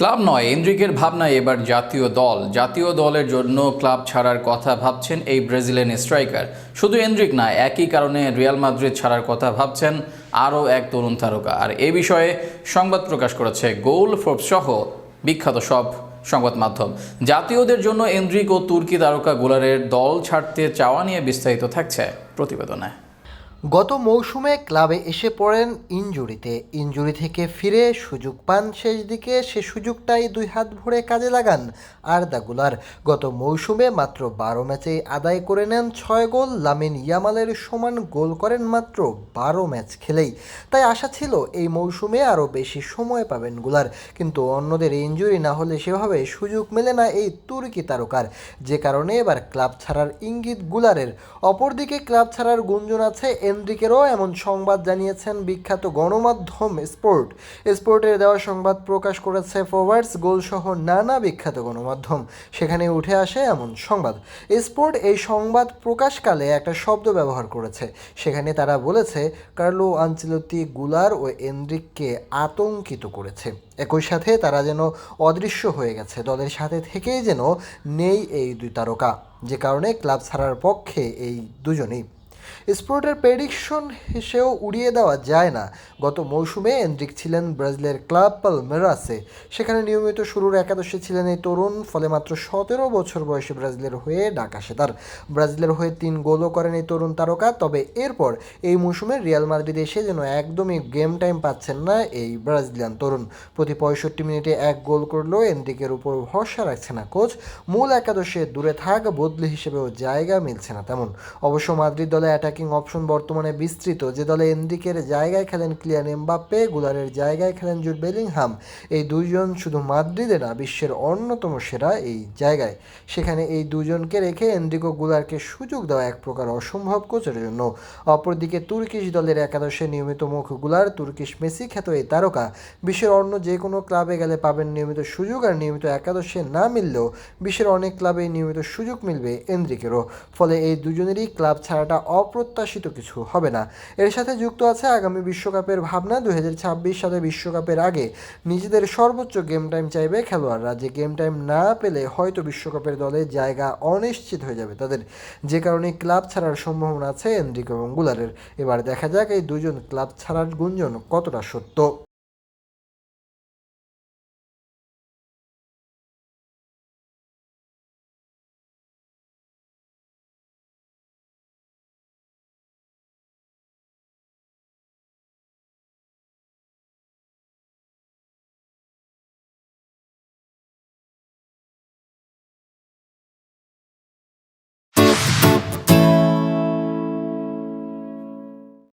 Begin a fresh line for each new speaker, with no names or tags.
Club নয় এন্দ্রিকের ভাবনায় এবার জাতীয় দল। জাতীয় দলের জন্য ক্লাব ছাড়ার কথা ভাবছেন এই ব্রাজিলিয়ান স্ট্রাইকার। শুধু এন্দ্রিক না, একই কারণে রিয়াল মাদ্রিদ ছাড়ার কথা ভাবছেন আরও এক তরুণ তারকা। আর এ বিষয়ে সংবাদ প্রকাশ করেছে গোল ফোর্বস সহ বিখ্যাত সব সংবাদ মাধ্যম। জাতীয়দের জন্য এন্দ্রিক ও তুর্কি তারকা গোলারের দল ছাড়তে চাওয়া নিয়ে বিস্তারিত থাকছে প্রতিবেদনে।
গত মৌসুমে ক্লাবে এসে পড়েন ইনজুরিতে। ইনজুরি থেকে ফিরে সুযোগ পান শেষ দিকে, সে সুযোগটাই দুই হাত ভরে কাজে লাগান আর্দা গুলার গত মৌসুমে মাত্র বারো ম্যাচেই আদায় করে নেন ছয় গোল, লামিন ইয়ামালের সমান গোল করেন মাত্র বারো ম্যাচ খেলেই। তাই আশা ছিল এই মৌসুমে আরও বেশি সময় পাবেনগুলার, কিন্তু অন্যদের ইনজুরি না হলে সেভাবে সুযোগ মেলে না এই তুর্কি তারকার। যে কারণে এবার ক্লাব ছাড়ার ইঙ্গিত গুলারের। অপরদিকে ক্লাব ছাড়ার গুঞ্জন আছে এনরিকেরও এমন সংবাদ জানিয়েছেন বিখ্যাত গণমাধ্যম স্পোর্ট। স্পোর্টের দেওয়া সংবাদ প্রকাশ করেছে ফরওয়ার্ডস গোলসহ নানা বিখ্যাত গণমাধ্যম। সেখানে উঠে আসে এমন সংবাদ। স্পোর্ট এই সংবাদ প্রকাশকালে একটা শব্দ ব্যবহার করেছে। সেখানে তারা বলেছে, কার্লো আঞ্চলতি গুলার ও এনরিককে আতঙ্কিত করেছে। একই সাথে তারা যেন অদৃশ্য হয়ে গেছে। দলের সাথে থেকেই যেন নেই এই দুই তারকা। যে কারণে ক্লাব ছাড়ার পক্ষে এই দুজনেই। স্পোর্টের প্রেডিকশন হিসেও উড়িয়ে দেওয়া যায় না। গত মৌসুমে এন্ড্রিক ছিলেন ব্রাজিলের ক্লাব পালমেরাসে। সেখানে নিয়মিত শুরুর একাদশে ছিলেন এই তরুণ, ফলে মাত্র সতেরো বছর বয়সে ব্রাজিলের হয়ে ডাক আসে তার। ব্রাজিলের হয়ে তিন গোলও করেন এই তরুণ তারকা, তবে এরপর এই মৌসুমে রিয়াল মাদ্রিদ এসে যেন একদমই গেম টাইম পাচ্ছেন না এই ব্রাজিলিয়ান তরুণ। প্রতি পঁয়ষট্টি মিনিটে এক গোল করলেও এন্ড্রিকের উপর ভরসা রাখছে না কোচ। মূল একাদশে দূরে থাক, বদলি হিসেবেও জায়গা মিলছে না তেমন। অবশ্য মাদ্রিদ দলে অ্যাটাকিং অপশন বর্তমানে বিস্তৃত। যে দলে এনরিকের জায়গায় খেলেন ক্লিয়ান এমবাপ্পে, গুলারের জায়গায় খেলেন জুট বেলিংহাম। এই দুইজন শুধু মাদ্রিদে না, বিশ্বের অন্যতম সেরা এই জায়গায়। সেখানে এই দুজনকে রেখে এনরিকো গুলারকে সুযোগ দেওয়া এক প্রকার অসম্ভব কোচের জন্য। অপরদিকে তুর্কিশ দলের একাদশে নিয়মিত মুখগুলার তুর্কিশ মেসি খ্যাত এই তারকা। বিশ্বের অন্য যে কোনো ক্লাবে গেলে পাবেন নিয়মিত সুযোগ আর নিয়মিত একাদশে না মিললেও বিশ্বের অনেক ক্লাবে নিয়মিত সুযোগ মিলবে এনরিকেরও। ফলে এই দুজনেরই ক্লাব ছাড়াটা অপ্রত্যাশিত কিছু হবে না। এর সাথে যুক্ত আছে আগামী বিশ্বকাপের ভাবনা। দু হাজার ছাব্বিশ সালে বিশ্বকাপের আগে নিজেদের সর্বোচ্চ গেম টাইম চাইবে খেলোয়াড়রা। যে গেম টাইম না পেলে হয়তো বিশ্বকাপের দলে জায়গা অনিশ্চিত হয়ে যাবে তাদের। যে কারণে ক্লাব ছাড়ার সম্ভাবনা আছে এন্দ্রিক এবং গুলারের। এবার দেখা যাক এই দুজন ক্লাব ছাড়ার গুঞ্জন কতটা সত্য।